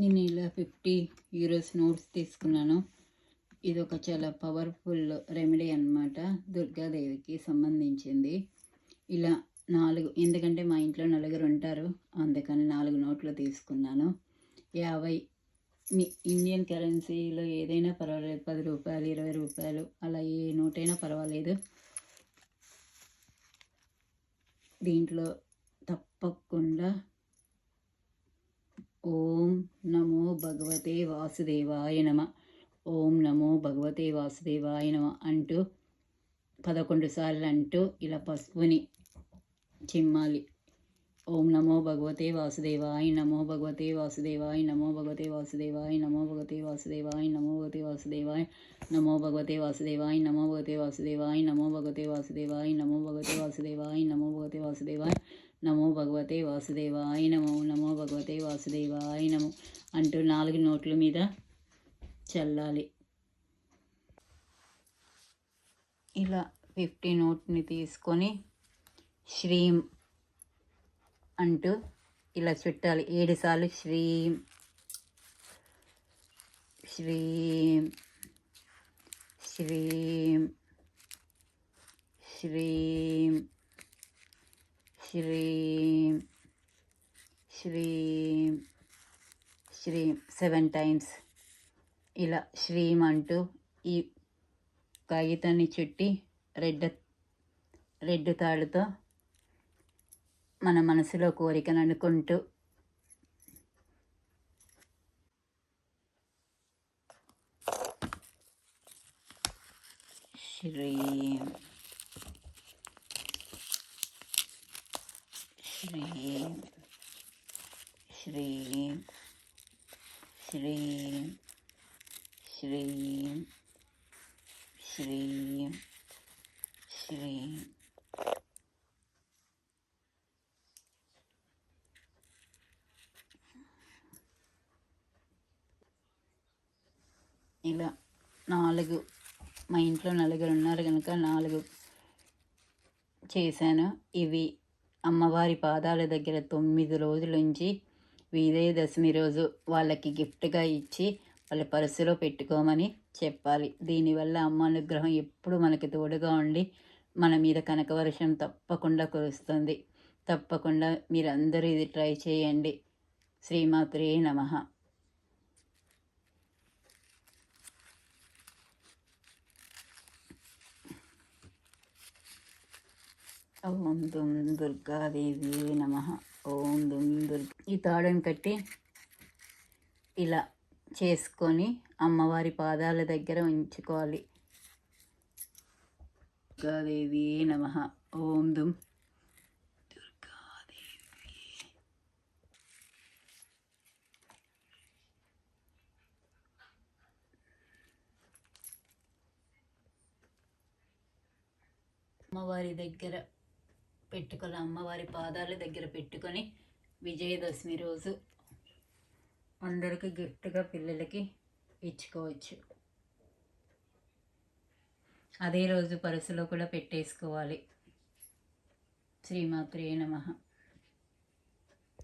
నేను ఇలా fifty euros notes తీసుకున్నాను. ఇది ఒక చాలా పవర్ఫుల్ రెమెడీ అన్నమాట. దుర్గాదేవికి సంబంధించింది. ఇలా నాలుగు ఎందుకంటే మా ఇంట్లో నలుగురు ఉంటారు అందుకని నాలుగు నోట్లు తీసుకున్నాను. యాభై మీ ఇండియన్ కరెన్సీలో ఏదైనా పర్వాలేదు పది రూపాయలు ఇరవై రూపాయలు అలా ఏ నోటైనా పర్వాలేదు. దీంట్లో తప్పకుండా ఓం నమో భగవతే వాసుదేవాయ నమ ఓం నమో భగవతే వాసుదేవాయ నమ అంటూ పదకొండు సార్లు అంటూ ఇలా పసుపుని చిమ్మాలి ఓం నమో భగవతే వాసుదేవాయ నమో భగవతే వాసుదేవాయ నమో భగవతే వాసుదేవాయ నమో భగవతే వాసుదేవాయ నమో భగవతే వాసుదేవాయ నమో భగవతే వాసుదేవాయ నమో భగవతే వాసుదేవాయ నమో భగవతే వాసుదేవాయ నమో భగవతే వాసుదేవాయ నమో భగవతే వాసుదేవాయ నమో భగవతే వాసుదేవాయ నమో నమో భగవతే వాసుదేవాయ నమో అంటూ నాలుగు నోట్ల మీద చల్లాలి. ఇలా ఫిఫ్టీ నోట్ని తీసుకొని శ్రీం అంటూ ఇలా చుట్టాలి. ఏడుసార్లు శ్రీం శ్రీం శ్రీం శ్రీం. శ్రీం శ్రీం శ్రీం సెవెన్ టైమ్స్. ఇలా శ్రీం అంటూ ఈ కాగితాన్ని చుట్టి రెడ్ రెడ్ తాడుతో మన మనసులో కోరికను అనుకుంటూ శ్రీం. శ్రీం శ్రీం శ్రీం శ్రీం శ్రీం శ్రీం ఇలా నాలుగు మా ఇంట్లో నలుగురు ఉన్నారు కనుక నాలుగు చేశాను. ఇవి అమ్మవారి పాదాల దగ్గర తొమ్మిది రోజుల నుంచి విజయదశమి రోజు వాళ్ళకి గిఫ్ట్గా ఇచ్చి వాళ్ళ పర్సులో పెట్టుకోమని చెప్పాలి. దీనివల్ల అమ్మ అనుగ్రహం ఎప్పుడు మనకి తోడుగా ఉండి మన మీద కనకవర్షం తప్పకుండా కురుస్తుంది. తప్పకుండా మీరందరూ ఇది ట్రై చేయండి. శ్రీమాత్రే నమః. ఓం దుం దుర్గాదేవి నమ. ఓం దుం దుర్గ ఈ తాడును కట్టి ఇలా చేసుకొని అమ్మవారి పాదాల దగ్గర ఉంచుకోవాలి. దుర్గాదేవి నమ. ఓం దుం అమ్మవారి దగ్గర పెట్టుకొని అమ్మవారి పాదాల దగ్గర పెట్టుకొని విజయదశమి రోజు అందరికీ గిఫ్ట్గా పిల్లలకి ఇచ్చుకోవచ్చు. అదే రోజు పరుసులో కూడా పెట్టేసుకోవాలి. శ్రీమాత్రే నమ.